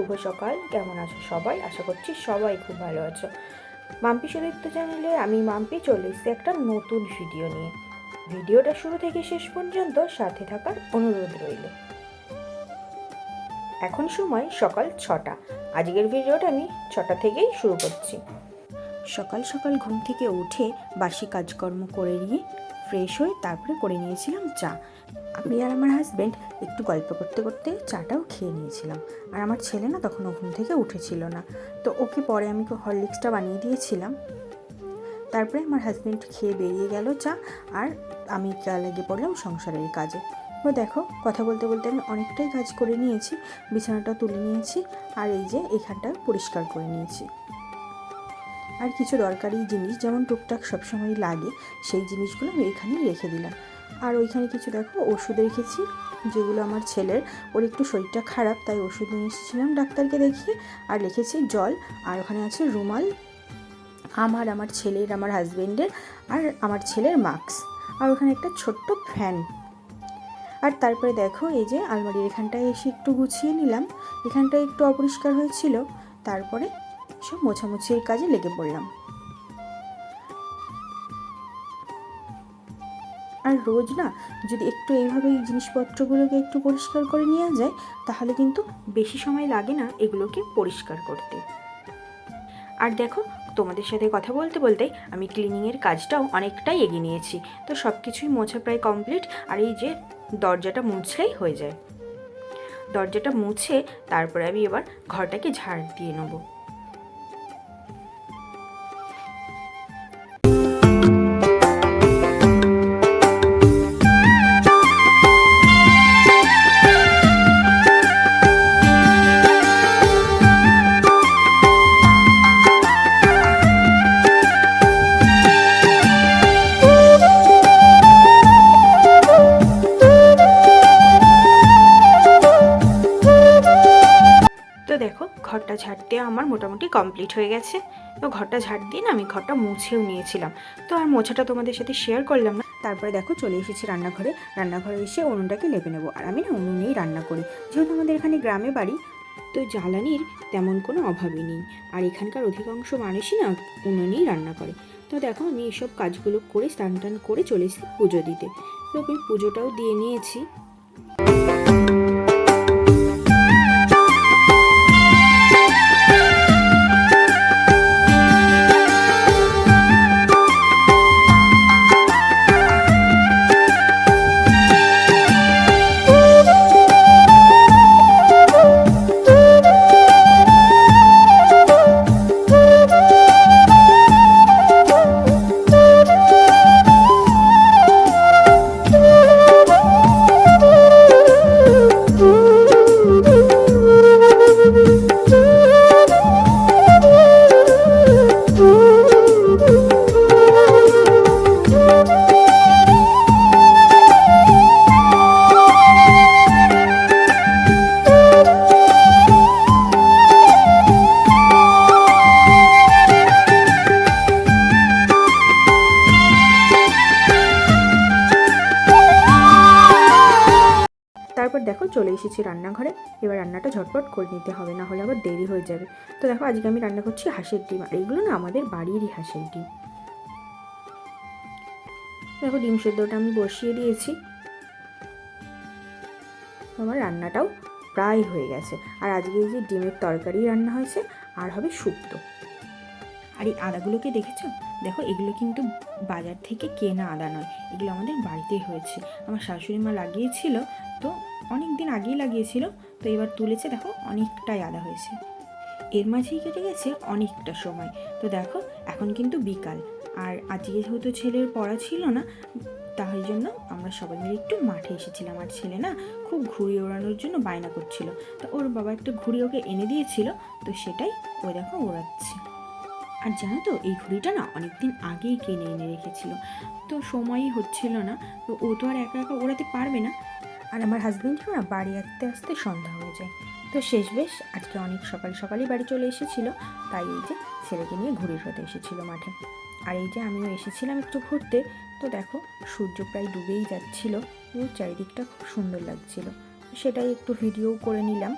শুভ সকাল। কেমন আছো সবাই? আশা করছি সবাই খুব ভালো আছো। মাম্পি সুদীপ্ত চ্যানেলে আমি মাম্পি চলে এসেছি একটা নতুন ভিডিও নিয়ে। ভিডিওটা শুরু থেকে শেষ পর্যন্ত সাথে থাকার অনুরোধ রইল। এখন সময় সকাল ছটা। আজকের ভিডিওটা আমি ছটা থেকেই শুরু করছি। সকাল সকাল ঘুম থেকে উঠে বাসি কাজকর্ম করে নিয়ে ফ্রেশ হয়ে তারপরে করে নিয়েছিলাম চা। আমি আর আমার হাজব্যান্ড একটু গল্প করতে করতে চাটাও খেয়ে নিয়েছিলাম। আর আমার ছেলে না তখনও ঘুম থেকে উঠেছিল না। তো ওকে পরে আমি হরলিক্সটা বানিয়ে দিয়েছিলাম। তারপরে আমার হাজব্যান্ড খেয়ে বেরিয়ে গেল চা আর আমি লেগে পড়লাম সংসারের কাজে। তো দেখো, কথা বলতে বলতে আমি অনেকটাই কাজ করে নিয়েছি, বিছানাটা তুলে নিয়েছি আর এই যে এখানটা পরিষ্কার করে নিয়েছি। আর কিছু দরকারি জিনিস যেমন টুকটাক সবসময় লাগে, সেই জিনিসগুলো আমি এখানে রেখে দিলাম। আর ওইখানে কিছু দেখো, ওষুধ রেখেছি, যেগুলো আমার ছেলের, ওর একটু শরীরটা খারাপ, তাই ওষুধ নিয়ে এসেছিলাম ডাক্তারকে দেখিয়ে, আর লিখেছি জল, আর ওখানে আছে রুমাল, আমার আমার ছেলের, আমার হাজব্যান্ডের আর আমার ছেলের মাস্ক, আর ওখানে একটা ছোট্ট ফ্যান। আর তারপরে দেখো, এই যে আলমারির এখানটায় এসে একটু গুছিয়ে নিলাম এখানটা একটু অপরিষ্কার হয়েছিল, তারপরে সব মোছামুছির কাজে লেগে পড়লাম। আর রোজ না, যদি একটু এইভাবে এই জিনিসপত্রগুলোকে একটু পরিষ্কার করে নেওয়া যায়, তাহলে কিন্তু বেশি সময় লাগে না এগুলোকে পরিষ্কার করতে। আর দেখো, তোমাদের সাথে কথা বলতে বলতে আমি ক্লিনিংয়ের কাজটাও অনেকটাই এগিয়ে নিয়েছি। তো সব কিছুই মোছা প্রায় কমপ্লিট, আর এই যে দরজাটা মুছলেই হয়ে যায়। দরজাটা মুছে তারপরে আমি এবার ঘরটাকে ঝাড় দিয়ে নেব। আমার মোটামুটি কমপ্লিট হয়ে গেছে। তো ঘরটা ঝাড় দিয়ে না আমি ঘরটা মুছেও নিয়েছিলাম। তো আর মোছাটা তোমাদের সাথে শেয়ার করলাম না। তারপরে দেখো চলে এসেছি রান্নাঘরে। রান্নাঘরে এসে উনুনটাকে লেপে নেব। আর আমি না উনুনেই রান্না করি। যেহেতু আমাদের এখানে গ্রামে বাড়ি, তো জ্বালানির তেমন কোনো অভাবই নেই। আর এখানকার অধিকাংশ মানুষই না উনুনেই রান্না করে। তো দেখো আমি এসব কাজগুলো করে স্নান টান করে চলে এসেছি পুজো দিতে। তো আমি পুজোটাও দিয়ে নিয়েছি। চলে এসেছি রান্নাঘরে। এবার রান্নাটা ঝটপট করে নিতে হবে, না হলে আবার দেরি হয়ে যাবে। তো দেখো, আজকে আমি রান্না করছি হাঁসের ডিম, আর এইগুলো না আমাদের বাড়িরই হাঁসের ডিম। দেখো, ডিম সেদ্ধটা আমি বসিয়ে দিয়েছি। আমার রান্নাটাও প্রায় হয়ে গেছে। আর আজকে এই যে ডিমের তরকারি রান্না হয়েছে, আর হবে শুক্তো। আর এই আদাগুলোকে দেখেছ? দেখো, এগুলো কিন্তু বাজার থেকে কেনা আদা নয়, এগুলো আমাদের বাড়িতেই হয়েছে। আমার শাশুড়ি মা লাগিয়েছিল, তো অনেক দিন আগেই লাগিয়েছিল, তো এবার তুলেছে, দেখো, অনেকটাই আদা হয়েছে। এর মাঝেই কেটে গেছে অনেকটা সময়। তো দেখো, এখন কিন্তু বিকাল। আর আজকে যেহেতু ছেলের পড়া ছিল না, তাই জন্য আমরা সবাই মিলে একটু মাঠে এসেছিলাম। আর ছেলে না খুব ঘুড়ি ওড়ানোর জন্য বায়না করছিল। তো ওর বাবা একটা ঘুড়ি ওকে এনে দিয়েছিল, তো সেটাই ও দেখো ওড়াচ্ছে। আর জানো তো, এই ঘুড়িটা না অনেকদিন আগেই কিনে এনে রেখেছিল। তো সময়ই হচ্ছিল না, তো ও তো আর একা একা ওড়াতে পারবে না। আর আমার হাজব্যান্ডও না বাড়ি আসতে আসতে সন্ধ্যা হয়ে যায়। তো শেষ বেশ, আজকে অনেক সকাল সকালই বাড়ি চলে এসেছিল, তাই এই যে ছেলেকে নিয়ে ঘুরে হতে এসেছিল মাঠে। আর এই যে আমিও এসেছিলাম একটু ঘুরতে, তো দেখো সূর্য প্রায় ডুবেই যাচ্ছিল চারিদিকটা খুব সুন্দর লাগছিল। সেটাই একটু ভিডিও করে নিলাম।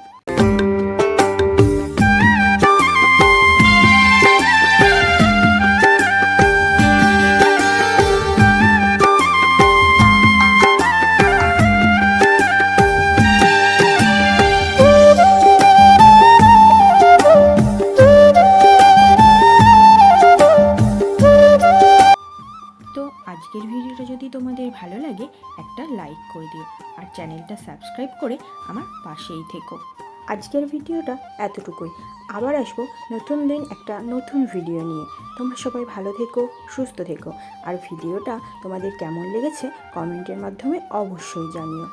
ভালো লাগে, একটা লাইক করে দিও আর চ্যানেলটা সাবস্ক্রাইব করে আমার পাশেই থেকো। আজকের ভিডিওটা এতটুকুই। আবার আসব নতুন দিন একটা নতুন ভিডিও নিয়ে। তোমরা সবাই ভালো থেকো, সুস্থ থেকো। আর ভিডিওটা তোমাদের কেমন লেগেছে কমেন্টের মাধ্যমে অবশ্যই জানিও।